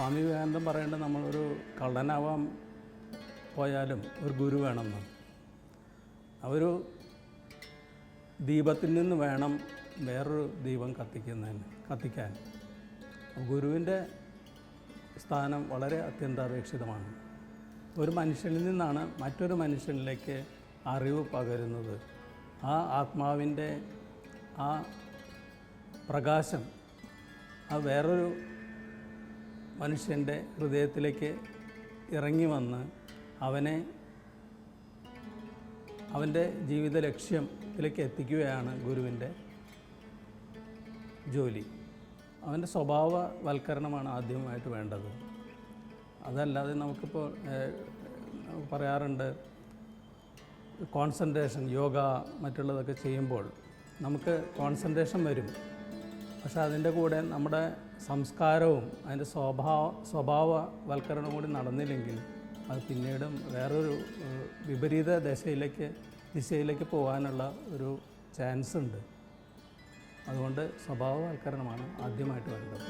സ്വാമി വിവേകാനന്ദം പറയേണ്ടത് നമ്മളൊരു കള്ളനാവാൻ പോയാലും ഒരു ഗുരു വേണമെന്ന് ഒരു ദീപത്തിൽ നിന്ന് വേണം വേറൊരു ദീപം കത്തിക്കുന്നതിന് കത്തിക്കാൻ. ഗുരുവിന്റെ സ്ഥാനം വളരെ അത്യന്താപേക്ഷിതമാണ്. ഒരു മനുഷ്യനിൽ നിന്നാണ് മറ്റൊരു മനുഷ്യനിലേക്ക് അറിവ് പകരുന്നത്. ആ ആത്മാവിന്റെ ആ പ്രകാശം ആ വേറൊരു മനുഷ്യന്റെ ഹൃദയത്തിലേക്ക് ഇറങ്ങി വന്ന് അവനെ അവന്റെ ജീവിത ലക്ഷ്യത്തിലേക്ക് എത്തിക്കുകയാണ് ഗുരുവിന്റെ ജോലി. അവന്റെ സ്വഭാവവൽക്കരണമാണ് ആദ്യമായിട്ട് വേണ്ടത്. അതല്ലാതെ നമുക്കിപ്പോൾ പറയാറുണ്ട് കോൺസെൻട്രേഷൻ യോഗ മറ്റുള്ളതൊക്കെ ചെയ്യുമ്പോൾ നമുക്ക് കോൺസെൻട്രേഷൻ വരും. പക്ഷേ അതിന്റെ കൂടെ നമ്മുടെ സംസ്കാരവും അതിന്റെ സ്വഭാവ സ്വഭാവവൽക്കരണവും കൂടി നടന്നില്ലെങ്കിൽ അത് പിന്നീടും വേറൊരു വിപരീത ദശയിലേക്ക് ദിശയിലേക്ക് പോകാനുള്ള ഒരു ചാൻസ് ഉണ്ട് അതുകൊണ്ട് സ്വഭാവവൽക്കരണമാണ് ആദ്യമായിട്ട് വേണ്ടത്.